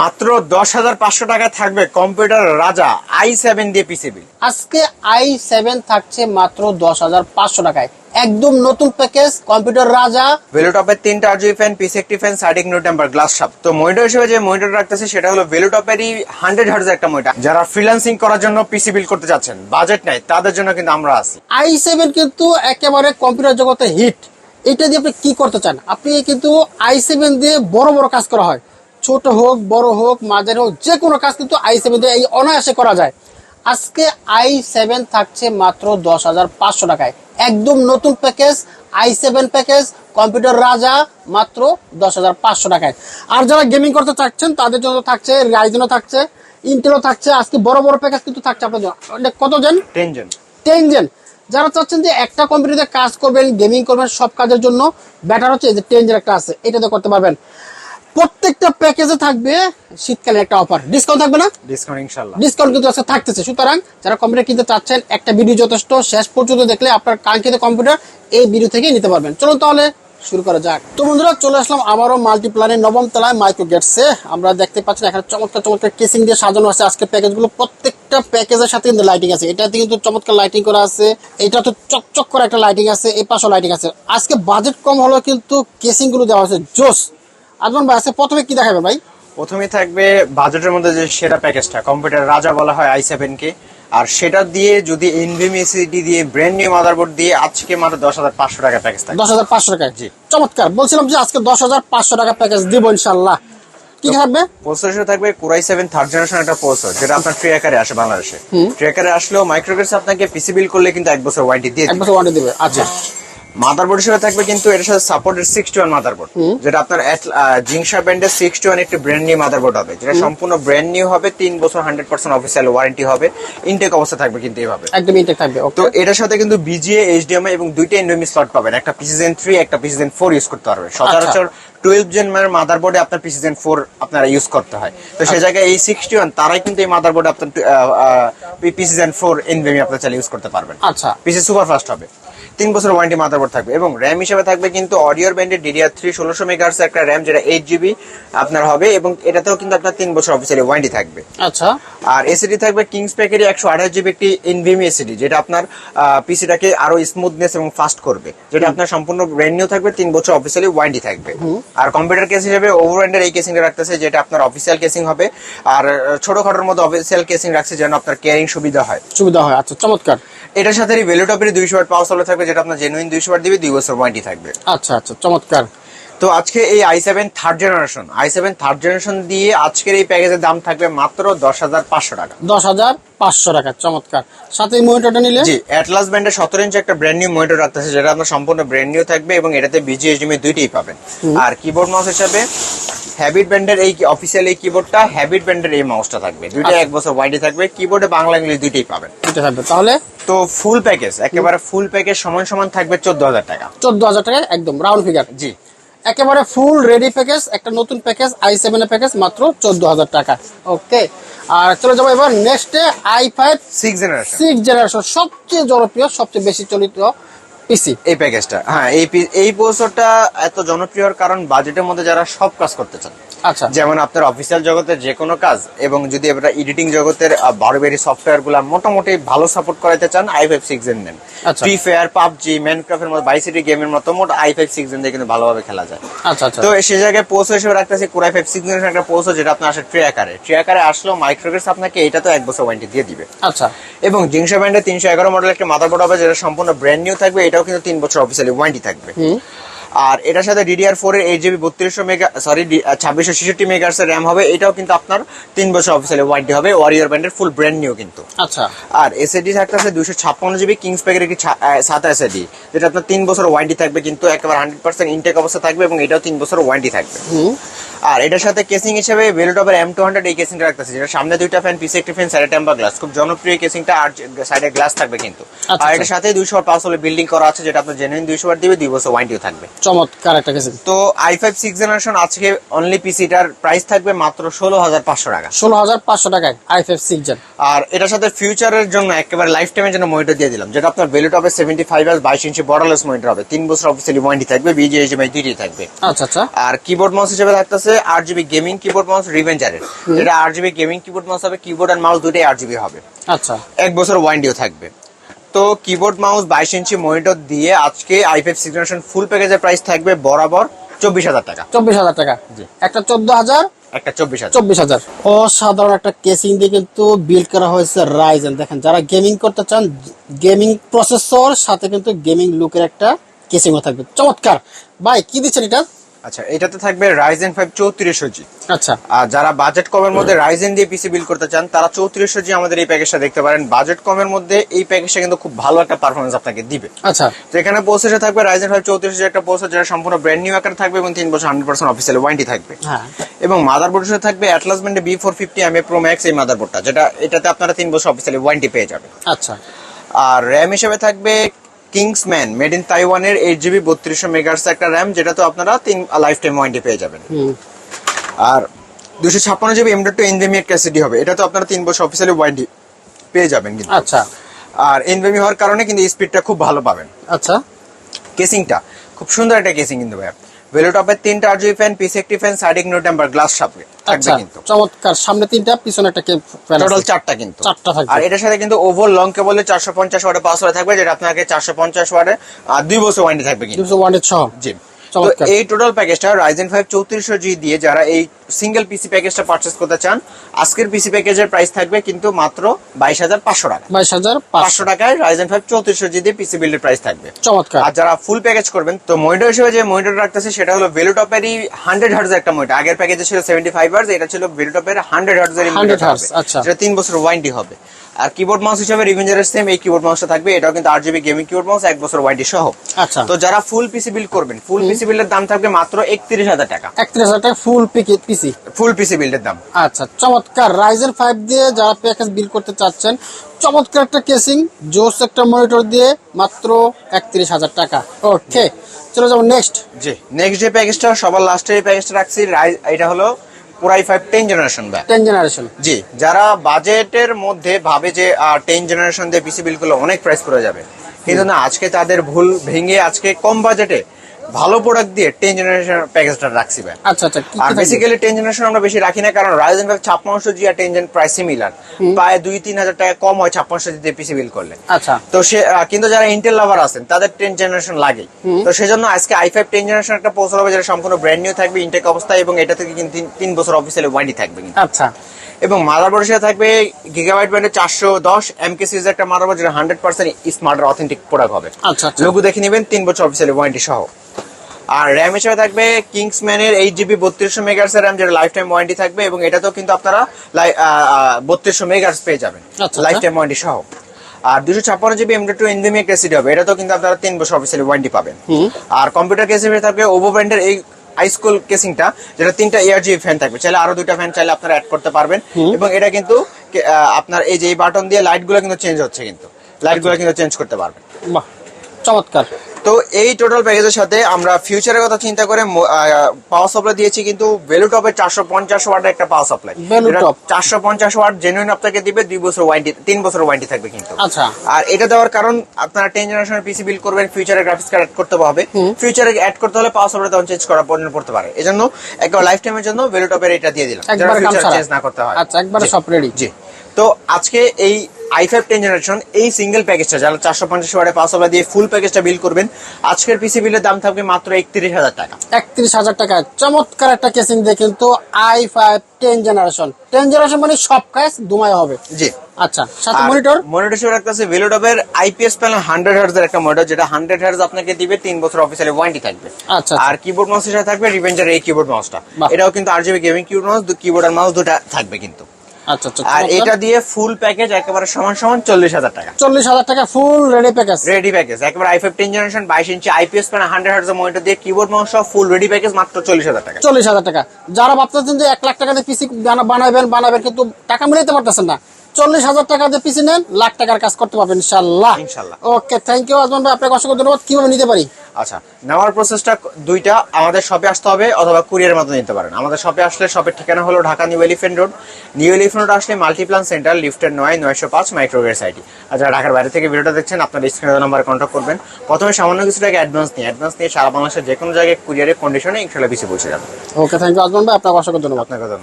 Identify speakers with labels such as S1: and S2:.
S1: মাত্র দশ হাজার পাঁচশো টাকা থাকবে কম্পিউটার রাজা আই সেভেন দিয়ে পিসিবি
S2: আজকে আই সেভেন থাকছে মাত্র দশ হাজার পাঁচশো টাকায়। একদম নতুন প্যাকেজ কম্পিউটার রাজা।
S1: ভেলোটপের তিনটা আরজিবি ফ্যান পিসি একটি ফ্যান সাইড ইগনো টেম্পার গ্লাস শাপ তো মনিটর হিসেবে যে মনিটর রাখতেছে সেটা হলো ভেলোটপেরই হান্ড্রেড হার্জ একটা মনিটর। যারা ফ্রিল্যান্সিং করার জন্য পিসি বিল করতে যাচ্ছেন বাজেট নাই তাদের জন্য কিন্তু আমরা আছি।
S2: আই সেভেন কিন্তু একেবারে কম্পিউটার জগতে হিট এটা দিয়ে আপনি কি করতে চান? আপনি কিন্তু আই সেভেন দিয়ে বড় বড় কাজ করা হয়। ছোট হোক বড় হোক মাঝারি হোক যে কোনো কাজ কিন্তু আই সেভেন দিয়ে এই অনায়াসে করা যায়। আজকে আই সেভেন থাকছে মাত্র দশ হাজার পাঁচশো টাকায়। একদম নতুন package I seven package computer Raja মাত্র দশ হাজার পাঁচশো টাকায়। আর যারা গেমিং করতে চাচ্ছেন তাদের জন্য থাকছে রাইজনও থাকছে ইন্টেলও থাকছে আজকে বড় বড় প্যাকেজ কিন্তু থাকছে আপনার জন্য। এটা কত জন?
S1: টেনজন।
S2: টেনজেন। যারা চাচ্ছেন যে একটা কম্পিউটারে কাজ করবেন গেমিং করবেন সব কাজের জন্য ব্যাটার হচ্ছে এই যে টেনজেন একটা আছে এটাতে করতে পারবেন। প্রত্যেকটা প্যাকেজে থাকবে শীতকালে একটা অফার ডিসকাউন্ট থাকবে না?
S1: ডিসকাউন্ট ইনশাল্লাহ
S2: ডিসকাউন্ট কিন্তু আজকে থাকতেছে। সুতরাং যারা কম্পিউটার কিনতে চাচ্ছেন একটা ভিডিও যথেষ্ট শেষ পর্যন্ত দেখলে আপনার কাঙ্ক্ষিত কম্পিউটার এই ভিডিও থেকে নিতে পারবেন। চলুন তাহলে শুরু করা যাক। তো বন্ধুরা চলে আসলাম আবারও মাল্টিপ্লানের নবম তলায় মাইক্রো গেটসে আমরা দেখতে পাচ্ছেন এখানে চমৎকার চমৎকার কেসিং দিয়ে সাজানো আছে আজকে প্যাকেজগুলো প্রত্যেকটা প্যাকেজের সাথে কিন্তু লাইটিং আছে। এটাতে কিন্তু চমৎকার লাইটিং করা আছে। এটা তো চকচক করে একটা লাইটিং আছে এই পাশেও লাইটিং আছে। আজকে বাজেট কম হলেও কিন্তু কেসিংগুলো দেওয়া আছে। জোস! আজমান ভাই আজকে প্রথমে কি দেখাবে ভাই?
S1: প্রথমে থাকবে বাজেটের মধ্যে যে সেরা প্যাকেজটা কম্পিউটার রাজা বলা হয় আই সেভেন কে। আর সেটা দিয়ে যদি এনভিএম এসিডি দিয়ে ব্র্যান্ড নিউ মাদারবোর্ড দিয়ে আজকে মাত্র দশ হাজার পাঁচশো টাকা প্যাকেজ থাকবে।
S2: দশ হাজার পাঁচশো টাকায়?
S1: জি।
S2: চমৎকার বলছিলাম যে আজকে দশ হাজার পাঁচশো টাকা প্যাকেজ দিব ইনশাল্লাহ কি থাকবে?
S1: প্রসেসর হিসেবে থাকবে core i seven third generation একটা প্রসেসর যেটা আপনার ট্রে আকারে আসে বাংলাদেশে। ট্রে আকারে আসলেও মাইক্রোগ্রেস আপনাকে পিসি বিল করলে কিন্তু এক বছর ওয়ারেন্টি দিয়ে
S2: এক
S1: দিবে।
S2: বছর ওয়ারেন্টি দিবে আচ্ছা।
S1: মাদারবোর্ড হিসেবে থাকবে কিন্তু এর সাথে supported six two one motherboard যেটা আপনার জিংসা ব্র্যান্ডের সিক্স টু ওয়ান একটি ব্র্যান্ড নিউ মাদারবোর্ড হবে যেটা সম্পূর্ণ ব্র্যান্ড নিউ হবে তিন বছর হান্ড্রেড পার্সেন্ট অফিসিয়াল ওয়ারেন্টি হবে ইনটেক অবস্থা থাকবে কিন্তু এইভাবে
S2: একদম ইনটেক থাকবে
S1: তো এটার সাথে কিন্তু বিজিএ এইচডিএমআই এবং দুইটা এনএমই স্লট পাবেন একটা পিসিজেন থ্রি একটা পিসিজেন ফোর ইউজ করতে পারবেন সচরাচর টুয়েলভ জেন মানে মাদারবোর্ডে আপনার পিসিজেন ফোর আপনারা ইউজ করতে হয়। তো সেই জায়গায় এই সিক্সটি ওয়ান তারাই কিন্তু এই মাদারবোর্ডে আপনার পিসিজেন ফোর এনভিএমি আপনার চালিয়ে ইউজ করতে পারবেন।
S2: আচ্ছা।
S1: পিসি সুপার ফাস্ট হবে। তিন বছর ওয়ারেন্টি মাদারবোর্ড থাকবে। এবং র্যাম হিসেবে থাকবে কিন্তু অডিওর ব্যান্ডের ডিডিআর থ্রি ষোলোশো মেগাহার্স একটা র্যাম যেটা এইট জিবি আপনার হবে এবং এটাতেও কিন্তু আপনার তিন বছর অফিসিয়ালি ওয়ারেন্টি থাকবে।
S2: আচ্ছা।
S1: আর এসিডি থাকবে কিংস প্যাকেরই একশো আঠাশ জিবি একটি এনভিএমি এসিডি যেটা আপনার পিসিটাকে আরও স্মুথনেস এবং ফাস্ট করবে। যেটা আপনার সম্পূর্ণ ব্র্যান্ড নিউ থাকবে তিন বছর অফিসিয়ালি ওয়ারেন্টি থাকবে। আর কম্পিউটার কেস হিসেবে ওভারহ্যান্ডের এই কেসিংটা রাখতেছে যেটা আপনার অফিসিয়াল কেসিং হবে। আর ছোটখাটোর মধ্যে অফিসিয়াল কেসিং রাখছে যেন আপনার কেয়ারিং সুবিধা হয়।
S2: সুবিধা হয় আচ্ছা চমৎকার।
S1: এটার সাথে ভ্যালুটপের দুইশো ওয়াট পাওয়ার সাপ্লাই থাকবে যেটা আপনার জেনুইন দুইশো ওয়াট দিবে দুই বছর ওয়ারেন্টি থাকবে।
S2: আচ্ছা আচ্ছা চমৎকার।
S1: তো আজকে এই I seven third generation I seven third generation দিয়ে আজকের এই প্যাকেজের দাম থাকবে মাত্র দশ হাজার পাঁচশো টাকা।
S2: দশ হাজার পাঁচশো টাকা চমৎকার। সাথে এই মনিটরটা নিলে?
S1: জি অ্যাটলাস ব্র্যান্ডের সতেরো ইঞ্চি একটা ব্র্যান্ড নিউ মনিটর রাখতেছে যেটা আপনার সম্পূর্ণ ব্র্যান্ড নিউ থাকবে এবং এটাতে বিজিএসডিএমএ দুইটাই পাবেন। আর কিবোর্ড মাউস হিসাবে হ্যাবিট ব্র্যান্ডের এই অফিসিয়াল এই কিবোর্ডটা হ্যাবিট ব্র্যান্ডের এই মাউসটা থাকবে। দুইটা
S2: আচ্ছা।
S1: এক বছর ওয়ারেন্টি থাকবে কিবোর্ডে বাংলা ইংলিশ দুইটাই পাবেন।
S2: এটা থাকবে। তাহলে?
S1: তো ফুল প্যাকেজ একেবারে ফুল প্যাকেজ সমান সমান থাকবে চোদ্দ হাজার টাকা।
S2: চোদ্দ হাজার টাকা একদম রাউন্ড ফিগার
S1: জি।
S2: একেবারে ফুল রেডি প্যাকেজ একটা নতুন প্যাকেজ আই সেভেন এর প্যাকেজ মাত্র চোদ্দ হাজার টাকা। ওকে আর চলে যাব এবার নেক্সটে I five
S1: six generation
S2: six generation সবচেয়ে জনপ্রিয় সবচেয়ে বেশি চলিত পিসি
S1: এই প্যাকেজটা হ্যাঁ এই এই প্রসেসরটা এত জনপ্রিয় কারণ বাজেটের মধ্যে যারা সব কাজ করতে চান।
S2: আচ্ছা।
S1: যেমন আপনার অফিসিয়াল জগতের যে কোনো কাজ এবং যদি আপনারা এডিটিং জগতের বারোবেরি সফটওয়্যারগুলা মোটামুটি ভালো সাপোর্ট করাতে চান আই ফাইভ সিক্স এন নেন।
S2: আচ্ছা।
S1: ফ্রি ফায়ার পাবজি ম্যানক্রাফ্টের মতো বাইসিটি গেমের মতো মোট আই ফাইভ সিক্স এন দিয়ে কিন্তু ভালোভাবে খেলা যায়।
S2: আচ্ছা আচ্ছা।
S1: তো সে জায়গায় পোস্ট হিসেবে রাখতেছি কোরাই ফাইভ সিক্স একটা পোস্ট যেটা আপনার আসে ট্রে আকারে ট্রে আসলেও মাইক্রোগ্রেস আপনাকে এটা তো এক বছর ওয়ারেন্টি দিয়ে দিবে।
S2: আচ্ছা।
S1: এবং জিংসা ব্র্যান্ডের তিনশো এগারো মডেল একটা মাদারবোর্ড হবে যেটা সম্পূর্ণ ব্র্যান্ড নিউ থাকবে এটাও কিন্তু তিন বছর অফিসিয়ালি ওয়ারেন্টি থাকবে। আর এটার সাথে ডিডিআর ফোর এর এইট জিবি বত্রিশশো মেগা সরি ছাব্বিশশো ছেষট্টি মেগার্স র্যাম হবে। এটাও কিন্তু আপনার তিন বছর অফিসিয়ালি ওয়ারেন্টি হবে। ওয়ারিয়র ব্র্যান্ডের ফুল ব্র্যান্ড নিউ কিন্তু।
S2: আচ্ছা।
S1: আর এসএডি থাকতেছে দুশো ছাপ্পান্ন জিবি কিংস প্যাকের একটি সাত এসএডি যেটা আপনার তিন বছর ওয়ারেন্টি থাকবে কিন্তু একেবারে হান্ড্রেড পার্সেন্ট ইনটেক অবস্থা থাকবে এবং এটাও তিন বছর ওয়ারেন্টি থাকবে। আর এটার সাথে কেসিং হিসেবে ভেলোটপের এম টু হান্ড্রেড এই কেসিংটা রাখতেছে যেটা সামনে দুইটা ফ্যান পিছে একটি ফ্যান সাইডে টেম্পার গ্লাস খুব জনপ্রিয় কেসিংটা আর সাইডে গ্লাস থাকবে কিন্তু।
S2: আচ্ছা,
S1: আর এটার সাথে দুইশো পাঁচ হলে বিল্ডিং করা আছে যেটা আপনার জেনুইন দুইশো বার দিবে দুই বছর ওয়ারেন্টিও থাকবে।
S2: চমৎকার একটা কেসিং
S1: তো আই ফাইভ সিক্স জেনারেশন আজকে অনলি পিসিটার প্রাইস থাকবে মাত্র ষোলো হাজার পাঁচশো টাকা।
S2: ষোলো হাজার পাঁচশো টাকায় আই ফাইভ সিক্স জেন
S1: আর এটার সাথে ফিউচারের জন্য একেবারে লাইফ টাইমের জন্য মনিটর দিয়ে দিলাম যেটা আপনার হবে সেভেন্টি ফাইভ আর বাইশ ইঞ্চি বর্ডারলেস মনিটর হবে। তিন বছর অফিসিয়ালি ওয়ারেন্টি থাকবে বিজিএইচএমআই দুইটি থাকবে।
S2: আচ্ছা আচ্ছা।
S1: আর কিবোর্ড মাউস হিসেবে থাকতেছে আট জিবি গেমিং কিবোর্ড মাউস রিভেঞ্জারের এটা আট জিবি গেমিং কিবোর্ড মাউস হবে কিবোর্ড আর মাউস দুটোই আট জিবি হবে।
S2: আচ্ছা।
S1: এক বছর ওয়ারেন্টিও থাকবে। তো কিবোর্ড মাউস বাইশ ইঞ্চি মনিটর দিয়ে আজকে সিগনেশন ফুল প্যাকেজের প্রাইস থাকবে বরাবর চব্বিশ হাজার টাকা।
S2: চব্বিশ হাজার টাকা। একটা চোদ্দ হাজার?
S1: একটা চব্বিশ হাজার।
S2: চব্বিশ হাজার। অসাধারণ একটা কেসিং দিয়ে কিন্তু বিল্ড করা হয়েছে রাইজেন দেখেন যারা গেমিং করতে চান গেমিং প্রসেসর সাথে কিন্তু গেমিং লুকের একটা কেসিংও থাকবে। চমৎকার। ভাই কি দিচ্ছেন এটা?
S1: আচ্ছা এটাতে থাকবে রাইজেন ফাইভ চৌত্রিশশো জি
S2: আচ্ছা।
S1: আর যারা বাজেট কমের মধ্যে রাইজেন দিয়ে পিসি বিল করতে চান তারা চৌত্রিশশো জি আমাদের এই প্যাকেজটা দেখতে পারেন। বাজেট কমের মধ্যে এই প্যাকেজটা কিন্তু খুব ভালো একটা পারফরমেন্স আপনাকে দিবে।
S2: আচ্ছা।
S1: তো এখানে প্রসেসর থাকবে রাইজেন ফাইভ চৌত্রিশ একটা প্রসেসর যেটা সম্পূর্ণ ব্র্যান্ড নিউ আকার থাকবে এবং তিন বছর হান্ড্রেড পার্সেন্ট অফিসিয়াল ওয়ারেন্টি থাকবে।
S2: হ্যাঁ।
S1: এবং মাদারবোর্ড হিসেবে থাকবে অ্যাটলাস ব্র্যান্ডে B four fifty M A pro max এই মাদারবোর্ডটা যেটা এটাতে আপনারা তিন বছর অফিসিয়ালি ওয়ারেন্টি পেয়ে যাবেন।
S2: আচ্ছা।
S1: আর র্যাম হিসেবে থাকবে কিংসম্যান মেড ইন তাইওয়ানের এইট জিবি বত্রিশশো মেগাহার্স একটা র্যাম যেটা তো আপনারা তিন লাইফ টাইম ওয়ারেন্টি পেয়ে যাবেন। আর দুশো ছাপ্পান্ন GB M dot two NVMe Cassidy হবে। এটা তো আপনারা তিন বছর অফিসিয়ালি ওয়ারেন্টি পেয়ে যাবেন কিন্তু।
S2: আচ্ছা।
S1: আর এনভিমি হওয়ার কারণে কিন্তু স্পিডটা খুব ভালো পাবেন।
S2: আচ্ছা।
S1: কেসিংটা খুব সুন্দর একটা কেসিং কিন্তু ভাই ভেলোটপের তিনটা আর জিবি ফ্যান পিস একটি ফ্যান সাইড টেম্পার গ্লাস থাকবে
S2: আচ্ছা
S1: কিন্তু।
S2: চমৎকার। সামনে তিনটা পিছনে একটা ফ্যান
S1: টোটাল চারটা কিন্তু।
S2: চারটা থাকবে।
S1: আর এটার সাথে কিন্তু ওভার লং কেবলে চারশো পঞ্চাশ ওয়াটে পাস ওয়াটে থাকবে যেটা আপনাকে চারশো পঞ্চাশ ওয়াটে আর দুই বছর ওয়ারেন্টি থাকবে কিন্তু।
S2: দুই বছর ওয়ারেন্টি সহ
S1: জি। এই টোটাল প্যাকেজটা রাইজেন ফাইভ চৌত্রিশশো জি দিয়ে যারা এই সিঙ্গেল পিসি প্যাকেজটা পারচেস করতে চান আজকের পিসি প্যাকেজের প্রাইস থাকবে কিন্তু মাত্র বাইশ হাজার পাঁচশো টাকা।
S2: বাইশ হাজার
S1: পাঁচশো। টাকায় রাইজেন ফাইভ চৌত্রিশশো জি দিয়ে পিসি বিল্ডের প্রাইস থাকবে।
S2: চমৎকার।
S1: আর যারা ফুল প্যাকেজ করবেন তো মনিটর হিসেবে যে মনিটর রাখতেছে সেটা হলো ভেলুটপেরই হান্ড্রেড হার্জ একটা মনিটর আগের প্যাকেজে ছিল সেভেন্টি ফাইভ হার্জ এটা ছিল ভেলুটপের হান্ড্রেড হার্জ এর
S2: 100 hertz, আচ্ছা।
S1: যেটা তিন বছর ওয়ারেন্টি হবে। আর কিবোর্ড মাউস হিসেবে রিভেঞ্জারের সেম এই কিবোর্ড মাউসটা থাকবে। এটাও কিন্তু আট জিবি গেমিং কিবোর্ড মাউস এক বছর ওয়ারেন্টি সহ।
S2: আচ্ছা।
S1: তো যারা ফুল পিসি বিল্ড করবেন ফুল পিসি বিল্ডের দাম থাকবে মাত্র একত্রিশ হাজার টাকা।
S2: একত্রিশ হাজার টাকা ফুল পিসি
S1: ফুল পিসি বিল্ডের দাম।
S2: আচ্ছা চমৎকার। রাইজেন ফাইভ দিয়ে যারা প্যাকেজ বিল করতে চাচ্ছেন চমৎকার একটা কেসিং জোস একটা মনিটর দিয়ে মাত্র একত্রিশ হাজার টাকা। ওকে চলে যাব নেক্সট
S1: জি নেক্সট যে প্যাকেজটা সবার লাস্টে এই প্যাকেজটা রাখছি। এটা হলো পুরাই ফাইভ টেন জেনারেশন ব্যাগ
S2: টেন জেনারেশন
S1: জি যারা বাজেটের মধ্যে ভাবে যে টেন জেনারেশন দিয়ে পিসি বিল করলে অনেক প্রাইস পড়ে যাবে। কিন্তু না আজকে তাদের ভুল ভেঙে আজকে কম বাজেটে ভালো প্রোডাক্ট দিয়ে টেন জেনারেশন প্যাকেজটা রাখছি ভাই।
S2: আচ্ছা আচ্ছা
S1: আর বেসিক্যালি টেন জেনারেশন আমরা বেশি রাখি না কারণ রাইজেন ফাইভ ছাপ্পান্নশো জি আর টেন জেন প্রাইস সিমিলার প্রায় দুই তিন হাজার টাকা কম হয় ছাপ্পান্নশো জি দিয়ে পিসি বিল করলে।
S2: আচ্ছা।
S1: তো সে কিন্তু যারা ইন্টেল লাভার আছেন তাদের টেন জেনারেশন লাগে তো সেজন্য আজকে আই ফাইভ টেন জেনারেশন একটা পৌঁছানো হবে যেটা সম্পূর্ণ ব্র্যান্ড নিউ থাকবে ইনটেক অবস্থায় এবং এটা থেকে কিন্তু তিন- বছর অফিসিয়ালি ওয়ারেন্টি থাকবে কিন্তু।
S2: আচ্ছা।
S1: এবং মাদারবোর্ডের সাথে থাকবে গিগাবাইট ব্র্যান্ডের চারশো দশ এম কে সিরিজের একটা মাদারবোর্ড যেটা hundred percent smart authentic product হবে।
S2: আচ্ছা আচ্ছা।
S1: লোগো দেখে নেবেন তিন বছর অফিসিয়ালি ওয়ারেন্টি সহ। আর র্যাম হিসেবে থাকবে কিংসম্যানের এইট জিবি বত্রিশশো মেগাহার্স র্যাম যেটা লাইফ টাইম ওয়ারেন্টি থাকবে এবং এটাতেও কিন্তু আপনারা বত্রিশশো মেগাহার্স পেয়ে যাবেন।
S2: আচ্ছা,
S1: লাইফ
S2: আচ্ছা।
S1: টাইম ওয়ারেন্টি সহ। আর দুশো ছাপ্পান্ন জিবি এমডি টু এনভিএমি ক্যাসিডি হবে এটাতেও কিন্তু আপনারা তিন বছর অফিসিয়ালি ওয়ারেন্টি পাবেন। আর কম্পিউটার কেসিং থাকবে ওভো ব্র্যান্ডের এই হাইস্কুল কেসিংটা যেটা তিনটা এয়ার জিবি ফ্যান থাকবে। চাইলে আরও দুইটা ফ্যান চাইলে আপনারা অ্যাড করতে পারবেন। এবং এটা কিন্তু আপনার এই যে এই বাটন দিয়ে লাইটগুলো কিন্তু চেঞ্জ হচ্ছে কিন্তু। লাইটগুলো কিন্তু চেঞ্জ করতে পারবেন।
S2: বাহ চমৎকার।
S1: তো এই টোটাল প্যাকেজের সাথে আমরা ফিউচারের কথা চিন্তা করে পাওয়ার সাপ্লাই দিয়েছি কিন্তু ভেলুটপের চারশো পঞ্চাশ ওয়াটের একটা পাওয়ার সাপ্লাই। চারশো পঞ্চাশ ওয়াট জেনুইন আপনাকে দিবে দুই বছর ওয়ারেন্টি তিন বছর ওয়ারেন্টি থাকবে কিন্তু।
S2: আচ্ছা।
S1: আর এটা দেওয়ার কারণ আপনারা টেন জেনারেশনের পিসি বিল করবেন ফিউচারে গ্রাফিক্স কার্ড অ্যাড করতে হবে। ফিউচারে অ্যাড করতে হলে পাওয়ার সাপ্লাই তখন চেঞ্জ করা প্রয়োজন পড়তে পারে। এজন্য একবার লাইফ টাইমের জন্য ভ্যালু টপের এটা দিয়ে দিলাম।
S2: একবারে
S1: চেঞ্জ না করতে হয়।
S2: আচ্ছা একবারে। সব রেডি
S1: জি। তো আজকে এই আই ফাইভ টেন জেনারেশন এই সিঙ্গেল প্যাকেজটা যারা চারশো পঞ্চাশ ওয়াটে পাঁচ হাজার দিয়ে ফুল প্যাকেজটা বিল করবেন আজকের পিসি বিলের দাম থাকবে মাত্র একত্রিশ হাজার টাকা।
S2: একত্রিশ হাজার টাকা। চমৎকার একটা কেসিং দিয়ে কিন্তু I five ten generation ten generation মানে সব কাজ দুমায় হবে।
S1: জি।
S2: আচ্ছা সাথে মনিটর
S1: মনিটর হিসেবে রাখতেছে ভেলোডবের আইপিএস প্যানেল হান্ড্রেড হার্জ এর একটা মনিটর যেটা হান্ড্রেড হার্জ আপনাকে দিবে তিন বছর অফিসিয়ালি ওয়ারেন্টি থাকবে।
S2: আচ্ছা
S1: আর কিবোর্ড মাউস হিসেবে থাকবে রিভেঞ্জার এই কিবোর্ড মাউসটা এটাও কিন্তু RGB gaming keyboard mouse keyboard আর মাউস দুটা থাকবে কিন্তু।
S2: আচ্ছা আচ্ছা
S1: আর এটা দিয়ে ফুল প্যাকেজ একেবারে সমান সমান চল্লিশ হাজার টাকা।
S2: চল্লিশ হাজার টাকা full ready package
S1: ready package একেবারে আই টেন জেনারেশন বাইশ ইঞ্চি IPS panel hundred hertz monitor দিয়ে কিবোর্ড মাউস সহ ফুল রেডি প্যাকেজ মাত্র চল্লিশ হাজার টাকা।
S2: চল্লিশ হাজার টাকা। যারা ভাবতেছেন যে এক লাখ টাকা দিয়ে পিসি বানাবেন বানাবেন কিন্তু টাকা মিলাইতে পারতেছেন না চল্লিশ হাজার টাকা দিয়ে পিসি নেন লাখ টাকার কাজ করতে পারবেন ইনশাল্লাহ।
S1: ইনশাল্লাহ।
S2: ওকে থ্যাংক ইউ আজমান ভাই আপনাকে অসংখ্য ধন্যবাদ। কীভাবে নিতে পারি?
S1: আচ্ছা নেওয়ার প্রসেসটা দুইটা আমাদের শপে আসতে হবে অথবা কুরিয়ারের মাধ্যমে নিতে পারেন। আমাদের শপে আসলে শপের ঠিকানা হলো Dhaka New Elephant Road New Elephant Road আসলে মাল্টিপ্লান সেন্টার লিফটের নয় নয়শো পাঁচ মাইক্রোওয়েভ সাইটি আর যারা ঢাকার বাইরে থেকে ভিডিওটা দেখছেন আপনার স্ক্রিনের নাম্বারে কন্ট্যাক্ট করবেন। প্রথমে সামান্য কিছু টাকা অ্যাডভান্স নিয়ে অ্যাডভান্স নিয়ে সারা বাংলাদেশের যে কোনো জায়গায় কুরিয়ারের কন্ডিশনে ইনশাল্লাহ বেশি পৌঁছে যাবে।
S2: ওকে থ্যাংক ইউ আজমান ভাই আপনাকে অসংখ্য ধন্যবাদ।
S1: আপনাকে ধন্যবাদ।